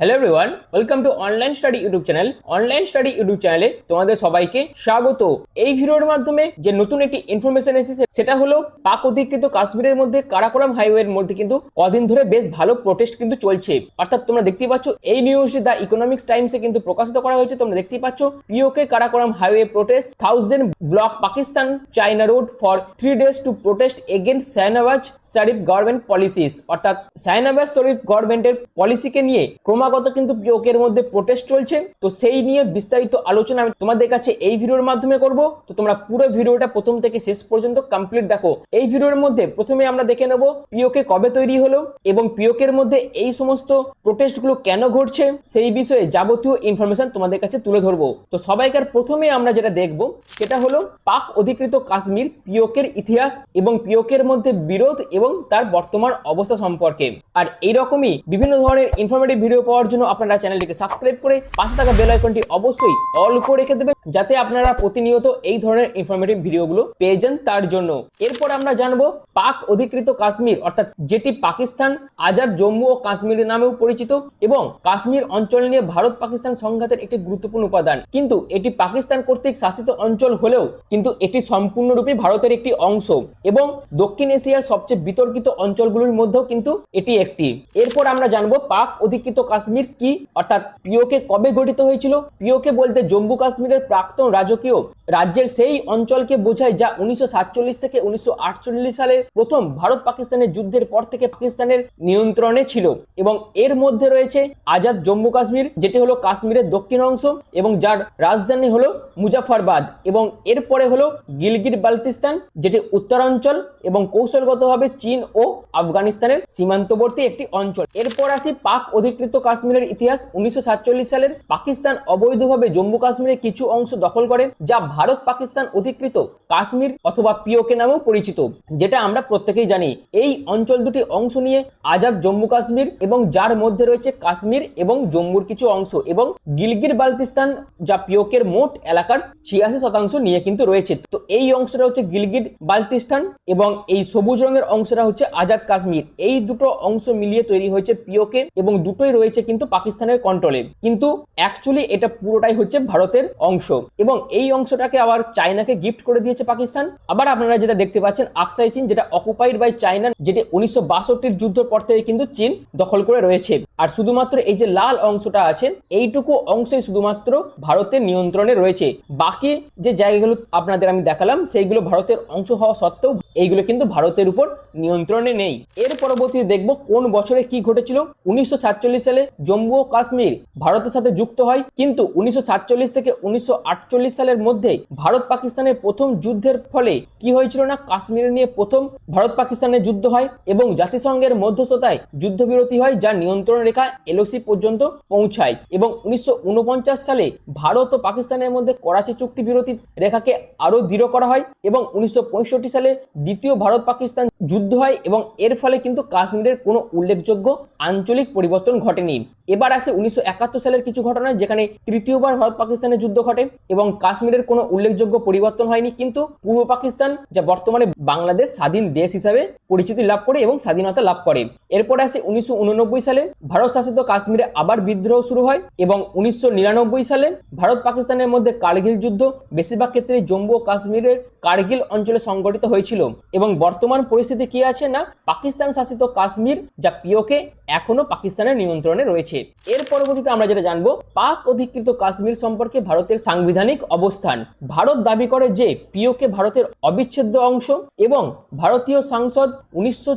Hello everyone welcome to online study YouTube channel online study YouTube চ্যানেলে তোমাদের সবাইকে স্বাগত। এই ভিডিওর মাধ্যমে যে নতুন একটি ইনফরমেশন এসেছে, সেটা হলো পাক অধিকৃত কাশ্মীরের মধ্যে কারাকোরাম হাইওয়ের মধ্যে কিন্তু কদিন ধরে বেশ ভালো প্রোটেস্ট কিন্তু চলছে। অর্থাৎ তোমরা দেখতেই পাচ্ছ, এই নিউজটি দ্য ইকোনমিক্স টাইমসে কিন্তু প্রকাশিত করা হয়েছে। তোমরা দেখতেই পাচ্ছ PoK Karakoram highway protest thousand block Pakistan China road for three days to protest against Shahnawaz Sharif government policies অর্থাৎ শাহনওয়াজ শরীফ গভর্নমেন্টের পলিসিকে নিয়ে ক্রমাগত কিন্তু পিওকের মধ্যে প্রোটেস্ট চলছে। তো সেই নিয়ে বিস্তারিত আলোচনা আমি তোমাদের কাছে এই ভিডিওর মাধ্যমে করব। তো তোমরা পুরো ভিডিওটা প্রথম থেকে শেষ পর্যন্ত কমপ্লিট দেখো। এই ভিডিওর মধ্যে প্রথমে আমরা দেখে নেব পিওকে কবে তৈরি হলো এবং পিওকের মধ্যে এই সমস্ত প্রোটেস্টগুলো কেন ঘটছে সেই বিষয়ে যাবতীয় ইনফরমেশন তোমাদের কাছে তুলে ধরবো। তো সবাইকার প্রথমে আমরা যেটা দেখব, সেটা হলো পাক অধিকৃত কাশ্মীর পিওকের ইতিহাস এবং পিওকের মধ্যে বিরোধ এবং তার বর্তমান অবস্থা সম্পর্কে। আর এইরকমই বিভিন্ন ধরনের ইনফরমেটিভ ভিডিও পাওয়ার জন্য আপনারা চ্যানেলটিকে সাবস্ক্রাইব করে পাশে থাকা বেল আইকনটি অবশ্যই অল করে রেখে দেবেন, যাতে আপনারা প্রতিনিয়ত এই ধরনের ইনফরমেটিভ ভিডিওগুলো পেয়ে যান তার জন্য। এরপর আমরা জানব পাক অধিকৃত কাশ্মীর, অর্থাৎ যেটি পাকিস্তান, আজাদ, জম্মু ও কাশ্মীরের নামেও পরিচিত এবং কাশ্মীর অঞ্চল নিয়ে ভারত পাকিস্তান সংঘাতের একটি গুরুত্বপূর্ণ উপাদান। কিন্তু এটি পাকিস্তান কর্তৃক শাসিত অঞ্চল হলেও কিন্তু এটি সম্পূর্ণরূপে ভারতের একটি অংশ এবং দক্ষিণ এশিয়ার সবচেয়ে বিতর্কিত অঞ্চলগুলোর মধ্যেও কিন্তু এটি একটি। এরপর আমরা জানব পাক অধিকৃত কাশ্মীর কি? অর্থাৎ পিওকে কবে গঠিত হয়েছিল? পিওকে বলতে জম্মু কাশ্মীরের প্রাক্তন রাজকীয় রাজ্যের সেই অঞ্চলকে বোঝায় যা উনিশশো সাতচল্লিশ থেকে উনিশশো আটচল্লিশ সালে প্রথম ভারত পাকিস্তানের যুদ্ধের পর থেকে পাকিস্তানের নিয়ন্ত্রণে ছিল এবং এর মধ্যে রয়েছে আজাদ জম্মু কাশ্মীর, যেটি হলো কাশ্মীরের দক্ষিণ অংশ এবং যার রাজধানী হলো মুজাফরবাদ এবং এরপরে হলো গিলগিট বালতিস্তান, যেটি উত্তরাঞ্চল এবং কৌশলগতভাবে চীন ও আফগানিস্তানের সীমান্তবর্তী একটি অঞ্চল। এরপর আসি পাক অধিকৃত কাশ্মীরের ইতিহাস উনিশশো সাতচল্লিশ সালের পাকিস্তান অবৈধভাবে জম্মু কাশ্মীরের কিছু অংশ দখল করে, যা ভারত পাকিস্তান অধিকৃত কাশ্মীর অথবা পিওকে নামেও পরিচিত, যেটা আমরা প্রত্যেকেই জানি। এই অঞ্চল দুটি অংশ নিয়ে আজাদ জম্মু কাশ্মীর এবং যার মধ্যে রয়েছে কাশ্মীর এবং জম্মুর কিছু অংশ এবং গিলগির বালতিস্তান, যা পিওকের মোট এলাকার ছিয়াশি শতাংশ নিয়ে কিন্তু রয়েছে। তো এই অংশটা হচ্ছে গিলগিট বালতিস্তান এবং এই সবুজ রঙের অংশটা হচ্ছে আজাদ কাশ্মীর। এই দুটো অংশ মিলিয়ে তৈরি হয়েছে পিওকে এবং দুটোই রয়েছে কিন্তু পাকিস্তানের কন্ট্রোলে কিন্তু অ্যাকচুয়ালি এটা পুরোটাই হচ্ছে ভারতের অংশ। এবং এই অংশটাকে আবার চায়নাকে গিফট করে দিয়েছে পাকিস্তান। আবার আপনারা যেটা দেখতে পাচ্ছেন আকসাই চীন যেটা অকুপাইড বাই চায়না যেটি উনিশশো বাষট্টির যুদ্ধের পর থেকে কিন্তু চীন দখল করে রয়েছে। আর শুধুমাত্র এই যে লাল অংশটা আছে, এইটুকু অংশই শুধুমাত্র ভারতের নিয়ন্ত্রণে রয়েছে। বাকি যে জায়গাগুলো আপনাদের আমি দেখালাম, সেইগুলো ভারতের অংশ হওয়া সত্ত্বেও এইগুলো কিন্তু ভারতের উপর নিয়ন্ত্রণে নেই। এর পরবর্তীতে দেখব কোন বছরে কি ঘটেছিল। উনিশশো সাতচল্লিশ সালে জম্মু ও কাশ্মীর ভারতের সাথে যুক্ত হয়। কিন্তু উনিশশো সাতচল্লিশ থেকে উনিশশো আটচল্লিশ সালের মধ্যে ভারত পাকিস্তানের প্রথম যুদ্ধের ফলে কি হয়েছিল না, কাশ্মীর নিয়ে প্রথম ভারত পাকিস্তানের যুদ্ধ হয় এবং জাতিসংঘের মধ্যস্থতায় যুদ্ধবিরতি হয় যা নিয়ন্ত্রণ রেখা এলওসি পর্যন্ত পৌঁছায় এবং উনিশশো ঊনপঞ্চাশ সালে ভারত ও পাকিস্তানের মধ্যে করাচি চুক্তি বিরতি রেখাকে আরও দৃঢ় করা হয় এবং উনিশশো পঁয়ষট্টি সালে দ্বিতীয় ভারত পাকিস্তান যুদ্ধ হয় এবং এর ফলে কিন্তু কাশ্মীরের কোনো উল্লেখযোগ্য আঞ্চলিক পরিবর্তন ঘটেনি। assim, এবার আসে উনিশশো একাত্তর সালের কিছু ঘটনা যেখানে তৃতীয়বার ভারত পাকিস্তানের যুদ্ধ ঘটে এবং কাশ্মীরের কোনো উল্লেখযোগ্য পরিবর্তন হয়নি, কিন্তু পূর্ব পাকিস্তান যা বর্তমানে বাংলাদেশ স্বাধীন দেশ হিসাবে পরিচিতি লাভ করে এবং স্বাধীনতা লাভ করে। এরপর আসে উনিশশো উননব্বই সালে ভারত শাসিত কাশ্মীরে আবার বিদ্রোহ শুরু হয় এবং উনিশশো নিরানব্বই সালে ভারত পাকিস্তানের মধ্যে কার্গিল যুদ্ধ বেশিরভাগ ক্ষেত্রে জম্মু ও কাশ্মীরের কার্গিল অঞ্চলে সংগঠিত হয়েছিল এবং বর্তমান পরিস্থিতি কি আছে না? পাকিস্তান শাসিত কাশ্মীর যা পিওকে এখনও পাকিস্তানের নিয়ন্ত্রণে রয়েছে। এর পরবর্তীতে আমরা যেটা জানব, পাক অধিকৃত কাশ্মীর সম্পর্কে ভারতের সাংবিধানিক অবস্থান। ভারত দাবি করে যে পিওকে ভারতের অবিচ্ছেদ্য অংশ এবং ভারতীয় সংসদ উনিশশো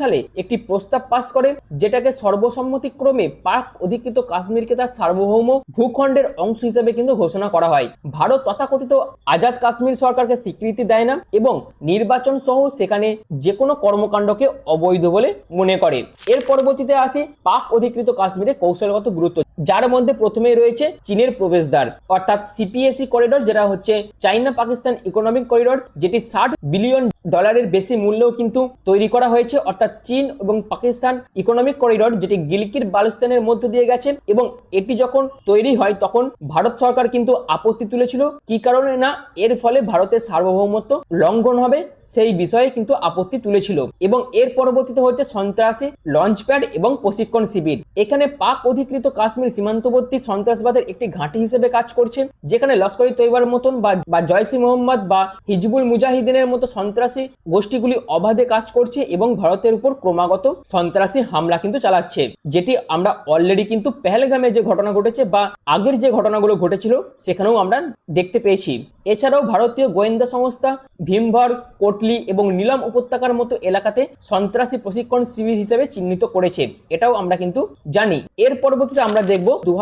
সালে একটি প্রস্তাব পাস করে যেটাকে সর্বসম্মতিক্রমে পাক অধিকৃত কাশ্মীরকে তার সার্বভৌম ভূখণ্ডের অংশ হিসেবে কিন্তু ঘোষণা করা হয়। ভারত তথাকথিত আজাদ কাশ্মীর সরকারকে স্বীকৃতি দেয় না এবং নির্বাচন সহ সেখানে যে কোনো কর্মকাণ্ডকে অবৈধ বলে মনে করে। এর পরবর্তীতে আসে পাক অধিকৃত কাশ্মীরে কৌশলগত গুরুত্ব যার মধ্যে প্রথমেই রয়েছে চীনের প্রবেশদ্বার, অর্থাৎ সিপিএসি করিডোর যেটা হচ্ছে চাইনা পাকিস্তান ইকোনমিক করিডোর যেটি ষাট বিলিয়ন ডলারের বেশি মূল্যেও কিন্তু তৈরি করা হয়েছে, অর্থাৎ চীন এবং পাকিস্তান ইকোনমিক করিডোর যেটি গিলকির বালুস্তানের মধ্য দিয়ে গেছে এবং এটি যখন তৈরি হয় তখন ভারত সরকার কিন্তু আপত্তি তুলেছিল, কি কারণে না এর ফলে ভারতের সার্বভৌমত্ব লঙ্ঘন হবে সেই বিষয়ে কিন্তু আপত্তি তুলেছিল এবং এর পরবর্তীতে হচ্ছে সন্ত্রাসী লঞ্চপ্যাড এবং প্রশিক্ষণ শিবির। এখানে পাক অধিকৃত কাশ্মীর সীমান্তবর্তী সন্ত্রাসবাদের একটি ঘাঁটি হিসেবে কাজ করছে, যেখানে লস্করি তৈবার মতন বা জয়সি মোহাম্মদ বা হিজবুল মুজাহিদিনের মতো সন্ত্রাসী গোষ্ঠীগুলি অবাধে কাজ করছে এবং ভারতের উপর ক্রমাগত সন্ত্রাসী হামলা কিন্তু চালাচ্ছে, যেটি আমরা অলরেডি কিন্তু পেহেলগামে যে ঘটনা ঘটেছে বা আগের যে ঘটনাগুলো ঘটেছিল, সেখানেও আমরা দেখতে পেয়েছি। এছাড়াও ভারতীয় গোয়েন্দা সংস্থা ভীমভর, কোটলি এবং নীলম উপত্যকার মতো এলাকাতে সন্ত্রাসী প্রশিক্ষণ শিবির হিসেবে চিহ্নিত করেছে, এটাও আমরা কিন্তু জানি। এর পরবর্তীতে আমরা দেখব দু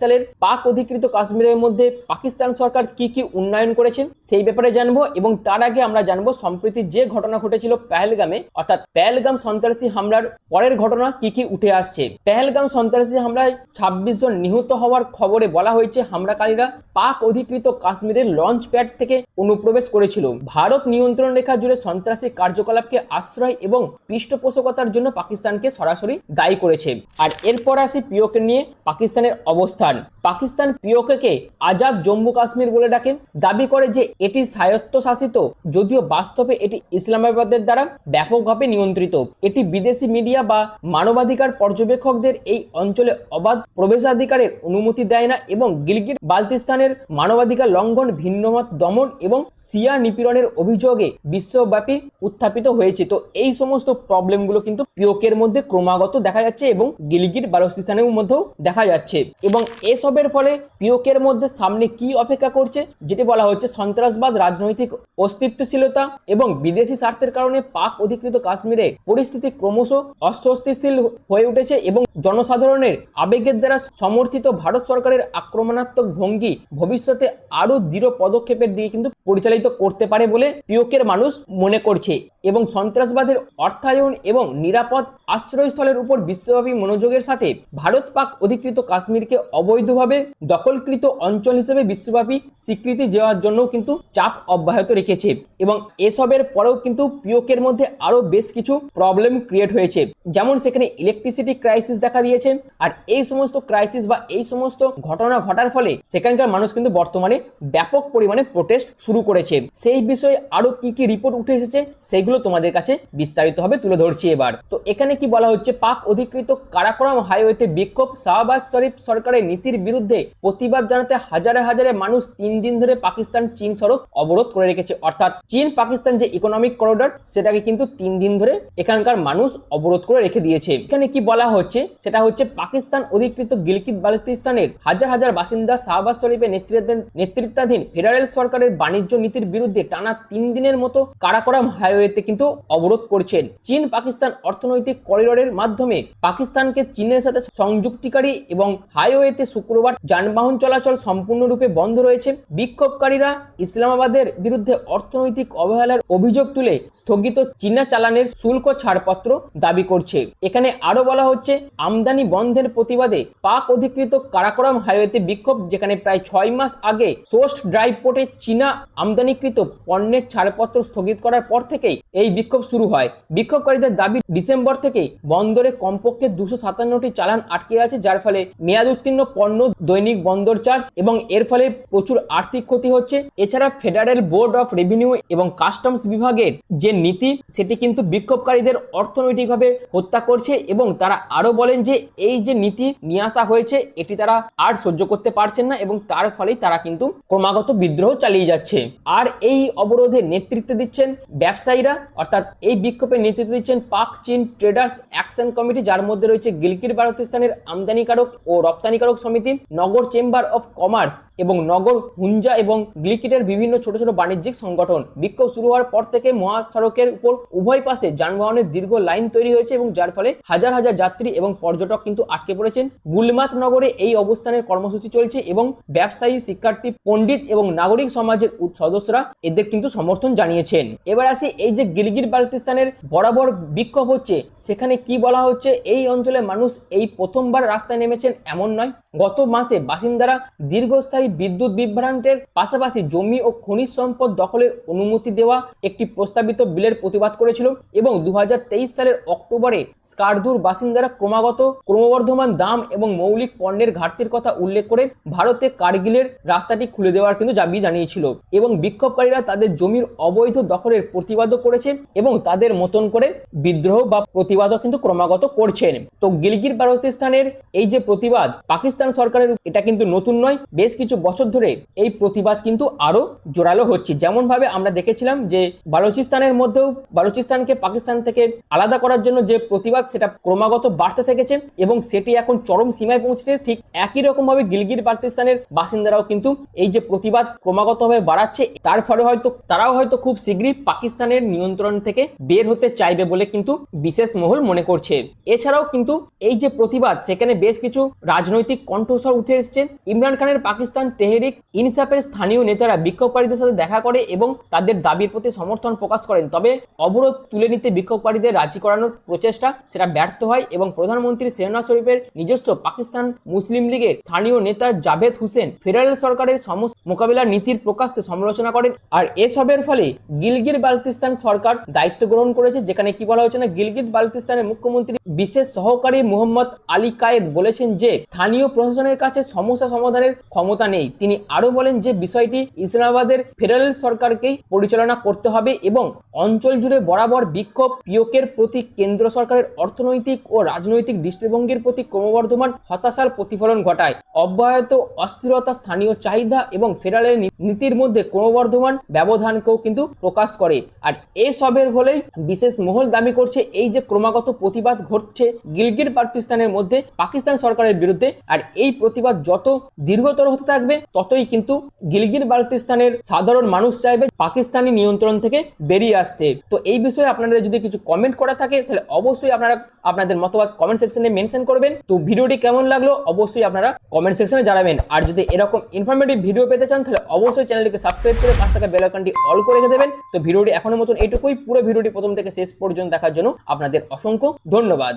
সালের পাক অধিকৃত কাশ্মীরের মধ্যে পাকিস্তান সরকার কি কি উন্নয়ন করেছেন সেই ব্যাপারে জানব এবং তার আগে আমরা জানব সম্প্রতি যে ঘটনা ঘটেছিল পেহেলগামে, অর্থাৎ পেহেলগাম সন্ত্রাসী হামলার পরের ঘটনা কি কি উঠে আসছে। পেহেলগাম সন্ত্রাসী হামলায় ছাব্বিশ জন নিহত হওয়ার খবরে বলা হয়েছে, হামলাকারীরা পাক অধিকৃত কাশ্মীরের লঞ্চ প্যাড থেকে অনুপ্রবেশ করেছিল। ভারত নিয়ন্ত্রণ রেখা জুড়ে সন্ত্রাসী কার্যকলাপকে আশ্রয় এবং পৃষ্ঠপোষকতার জন্য পাকিস্তানকে সরাসরি দায়ী করেছে। আর এরপর আসি পিওকে নিয়ে। পাকিস্তানের অবস্থান। পাকিস্তান পিওকে আজাদ জম্মু কাশ্মীর বলে ডাকে দাবি করে যে এটি স্বায়ত্তশাসিত, যদিও বাস্তবে এটি ইসলামাবাদের দ্বারা ব্যাপকভাবে নিয়ন্ত্রিত। এটি বিদেশি মিডিয়া বা মানবাধিকার পর্যবেক্ষকদের এই অঞ্চলে অবাধ প্রবেশাধিকারের অনুমতি দেয় না এবং গিলগিট বালতিস্তানের মানবাধিকার লঙ্ঘন, ভিন্নমত দমন এবং সিয়া নিপীড়নের অভিযোগে বিশ্বব্যাপী উত্থাপিত হয়েছে। তো এই সমস্ত প্রবলেমগুলো কিন্তু পিওকের মধ্যে ক্রমাগত দেখা যাচ্ছে এবং গিলগিট বালতিস্তানের মধ্যেও দেখা যাচ্ছে। এবং এসবের ফলে পিওকের মধ্যে সামনে কি অপেক্ষা করছে, যেটি বলা হচ্ছে সন্ত্রাসবাদ, রাজনৈতিক অস্তিত্বশীলতা এবং বিদেশি স্বার্থের কারণে পাক অধিকৃত কাশ্মীরে পরিস্থিতি ক্রমশ অস্বস্তিশীল হয়ে উঠেছে এবং জনসাধারণের আবেগের দ্বারা সমর্থিত ভারত সরকারের আক্রমণাত্মক ভঙ্গি ভবিষ্যতে আরও দৃঢ় পদক্ষেপের দিকে কিন্তু পরিচালিত করতে পারে বলে পিওকের মানুষ মনে করছে। এবং সন্ত্রাসবাদের অর্থায়ন এবং নিরাপদ আশ্রয়স্থলের উপর বিশ্বব্যাপী মনোযোগের সাথে ভারত পাক অধিকৃত কাশ্মীরকে অবৈধভাবে দখলকৃত অঞ্চল হিসেবে বিশ্বব্যাপী স্বীকৃতি দেওয়ার জন্য কিন্তু চাপ অব্যাহত রেখেছে এবং এসবের পরেও কিন্তু পিওকের মধ্যে আরও বেশ কিছু প্রবলেম ক্রিয়েট হয়েছে। যেমন সেখানে ইলেকট্রিসিটি ক্রাইসিস দেখা দিয়েছে আর এই সমস্ত ক্রাইসিস বা এই সমস্ত ঘটনা ঘটার ফলে সেখানকার মানুষ কিন্তু বর্তমানে ব্যাপক পরিমাণে প্রোটেস্ট শুরু করেছে। সেই বিষয়ে আরও কি কি রিপোর্ট উঠে এসেছে সেগুলো তোমাদের কাছে বিস্তারিতভাবে তুলে ধরছি এবার। তো এখানে কি বলা হচ্ছে, পাক অধিকৃত কারাকোরাম হাইওয়েতে বিক্ষোভ শাহবাজ শরীফ সরকারের নীতির বিরুদ্ধে প্রতিবাদ জানাতে হাজারে হাজারে মানুষ তিন দিন ধরে পাকিস্তান চীন সড়ক অবরোধ করে রেখেছে। অর্থাৎ চীন পাকিস্তান যে ইকোনমিক করিডর সেটাকে কিন্তু তিন দিন ধরে এখানকার মানুষ অবরোধ করে রেখে দিয়েছে। এখানে কি বলা হচ্ছে? সেটা হচ্ছে পাকিস্তান অধিকৃত গিলকিত বালতিস্তানের হাজার হাজার বাসিন্দা শাহবাজ শরীফের নেতৃত্বাধীন নেতৃত্বাধীন ফেডারেল সরকারের বাণিজ্য নীতির বিরুদ্ধে টানা তিন দিনের মতো কারাকোরাম হাইওয়েতে কিন্তু অবরোধ করছেন। চীন পাকিস্তান অর্থনৈতিক করিডোরের মাধ্যমে পাকিস্তানকে চীনের সাথে সংযুক্তিকারী এবং হাইওয়েতে শুক্রবার যানবাহন চলাচল সম্পূর্ণরূপে বন্ধ রয়েছে। বিক্ষোভকারীরা ইসলামাবাদের বিরুদ্ধে অর্থনৈতিক অবহেলার অভিযোগ তুলে স্থগিত চীনা চালানের শুল্ক ছাড়পত্র দাবি করছে। এখানে আরও বলা হচ্ছে, আমদানি বন্ধের প্রতিবাদে পাক অধিকৃত কারাকোরাম হাইওয়েতে বিক্ষোভ, যেখানে প্রায় ছয় মাস আগে সোস্ট ড্রাইভ পোর্টে চীনা আমদানিকৃত পণ্যের ছাড়পত্র স্থগিত করার পর থেকেই এই বিক্ষোভ শুরু হয়। বিক্ষোভকারীদের দাবি, ডিসেম্বর থেকে বন্দরে কমপক্ষে দুশো সাতান্নটি চালান আটকে আছে, যার ফলে মেয়াদ উত্তীর্ণ পণ্য, দৈনিক বন্দর চার্জ এবং এর ফলে প্রচুর আর্থিক ক্ষতি হচ্ছে। এছাড়া ফেডারেল বোর্ড অফ রেভিনিউ এবং কাস্টমস বিভাগের যে নীতি, সেটি কিন্তু বিক্ষোভকারীদের অর্থনৈতিকভাবে হত্যা করছে এবং তারা আরও বলেন যে এই যে নীতি নিয়ে আসা হয়েছে, এটি তারা আর সহ্য করতে পারছেন না এবং তার ফলেই তারা কিন্তু ক্রমাগত বিদ্রোহ চালিয়ে যাচ্ছে। আর এই অবরোধে নেতৃত্ব দিচ্ছেন ব্যবসায়ীরা, অর্থাৎ এই বিক্ষোভে নেতৃত্ব দিচ্ছেন পাক চীন ট্রেডার্স অ্যাকশন কমিটি, যার মধ্যে রয়েছে গিলকির বালতিস্তানের আমদানিকারক ও রপ্তানিকারক সমিতি, নগর চেম্বার অফ কমার্স এবং নগর হুঞ্জা এবং গিলকিটের বিভিন্ন ছোট ছোট বাণিজ্যিক সংগঠন। বিক্ষোভ শুরু হওয়ার পর থেকে মহাসড়কের উপর উভয় পাশে যানবাহনের দীর্ঘ লাইন তৈরি হয়েছে এবং যার ফলে হাজার হাজার যাত্রী এবং পর্যটক কিন্তু আটকে পড়েছেন। গুলমাত নগরে এই অবস্থানের কর্মসূচি চলছে এবং ব্যবসায়ী, শিক্ষার্থী, পণ্ডিত এবং নাগরিক সমাজের সদস্যরা এদের কিন্তু সমর্থন জানিয়েছেন। এবার আসি এই যে গিলগির বালতিস্তানের বরাবর বিক্ষোভ হচ্ছে, সেখানে কি বলা হচ্ছে? এই অঞ্চলের মানুষ এই প্রথমবার রাস্তায় নেমে নেমেছেন এমন নয়। গত মাসে বাসিন্দারা দীর্ঘস্থায়ী বিদ্যুৎ বিভ্রান্তের পাশাপাশি জমি ও খনিজ সম্পদ দখলের অনুমতি দেওয়া একটি প্রস্তাবিত বিলের প্রতিবাদ করেছিল এবং দু হাজার তেইশ সালের অক্টোবরে স্কারদুর বাসিন্দারা ক্রমাগত ক্রমবর্ধমান দাম এবং মৌলিক পণ্যের ঘাটতির কথা উল্লেখ করে ভারতে কার্গিলের রাস্তাটি খুলে দেওয়ার কিন্তু দাবি জানিয়েছিল এবং বিক্ষোভকারীরা তাদের জমির অবৈধ দখলের প্রতিবাদও করেছে এবং তাদের মতন করে বিদ্রোহ বা প্রতিবাদও কিন্তু ক্রমাগত করছেন। তো গিলগির বালতিস্তানের এই যে প্রতিবাদ, পাকিস্তান সরকারের এটা কিন্তু নতুন নয়। বেশ কিছু বছর ধরে এই প্রতিবাদ কিন্তু আরও জোরালো হচ্ছে। যেমন ভাবে আমরা দেখেছিলাম যে বালুচিস্তানের মধ্যেও বালুচিস্তানকে পাকিস্তান থেকে আলাদা করার জন্য যে প্রতিবাদ, সেটা ক্রমাগত বাড়তে থেকেছে এবং সেটি এখন চরম সীমায় পৌঁছেছে। ঠিক একই রকম ভাবে গিলগির বালতিস্তানের বাসিন্দারাও কিন্তু এই যে প্রতিবাদ ক্রমাগতভাবে বাড়াচ্ছে, তার ফলে হয়তো তারাও হয়তো খুব শীঘ্রই পাকিস্তানের নিয়ন্ত্রণ থেকে বের হতে চাইবে বলে কিন্তু বিশেষ মহল মনে করছে। এছাড়াও কিন্তু এই যে প্রতিবাদ, সেখানে বেশ কিছু রাজনৈতিক কণ্ঠস্বর উঠে এসেছে ইমরান খানের পাকিস্তান তেহরিক ইনসাফের স্থানীয় নেতারা বিক্ষোভকারীদের সাথে দেখা করে এবং তাদের দাবির প্রতি সমর্থন প্রকাশ করেন। তবে অবরোধ তুলে নিতে বিক্ষোভকারীদের রাজি করানোর প্রচেষ্টা সেটা ব্যর্থ হয় এবং প্রধানমন্ত্রী শেহনাজ শরীফের নিজস্ব পাকিস্তান মুসলিম লীগের স্থানীয় নেতা জাভেদ হুসেন ফেডারেল সরকারের সমস্ত মোকাবিলার নীতির প্রকাশ্যে সমালোচনা করেন আর এসবের ফলে গিলগির বালতিস্তান সরকার দায়িত্ব গ্রহণ করেছে, যেখানে কি বলা হয়েছে না গিলগিত বালতিস্তানের মুখ্যমন্ত্রী বিশেষ সহকারী মোহাম্মদ আলী কায়েদ বলেছেন যে স্থানীয় প্রশাসনের কাছে সমস্যা সমাধানের ক্ষমতা নেই। তিনি আরও বলেন যে বিষয়টি ইসলামাবাদের ফেডারেল সরকারকেই পরিচালনা করতে হবে এবং অঞ্চল জুড়ে বরাবর বিক্ষোভ পিওকের প্রতি কেন্দ্র সরকারের অর্থনৈতিক ও রাজনৈতিক দৃষ্টিভঙ্গির প্রতি ক্রমবর্ধমান হতাশার প্রতিফলন ঘটায়। অব্যাহত, অস্থিরতা, স্থানীয় চাহিদা এবং ফেডারেল নীতির মধ্যে ক্রমবর্ধমান ব্যবধানকেও কিন্তু প্রকাশ করে। আর এসবের ফলেই বিশেষ মহল দাবি করছে এই যে ক্রমাগত প্রতিবাদ ঘটছে গিলগির পাকিস্তানের মধ্যে পাকিস্তান সরকারের বিরুদ্ধে। আর এই প্রতিবাদ যত দীর্ঘতর হতে থাকবে, ততই কিন্তু গিলগির বালতিস্তানের সাধারণ মানুষ চাইবে পাকিস্তানি নিয়ন্ত্রণ থেকে বেরিয়ে আসতে। তো এই বিষয়ে আপনাদের যদি কিছু কমেন্ট করা থাকে, তাহলে অবশ্যই আপনারা আপনাদের মতবাদ কমেন্ট সেকশনে মেনশন করবেন। তো ভিডিওটি কেমন লাগল অবশ্যই আপনারা কমেন্ট সেকশনে জানাবেন। আর যদি এরকম ইনফরমেটিভ ভিডিও পেতে চান, তাহলে অবশ্যই চ্যানেলটিকে সাবস্ক্রাইব করে পাঁচ টাকা বেল আইকনটি অল করে রেখে দেবেন। তো ভিডিওটি এখনও মতন এইটুকুই। পুরো ভিডিওটি প্রথম থেকে শেষ পর্যন্ত দেখার জন্য আপনাদের অসংখ্য ধন্যবাদ।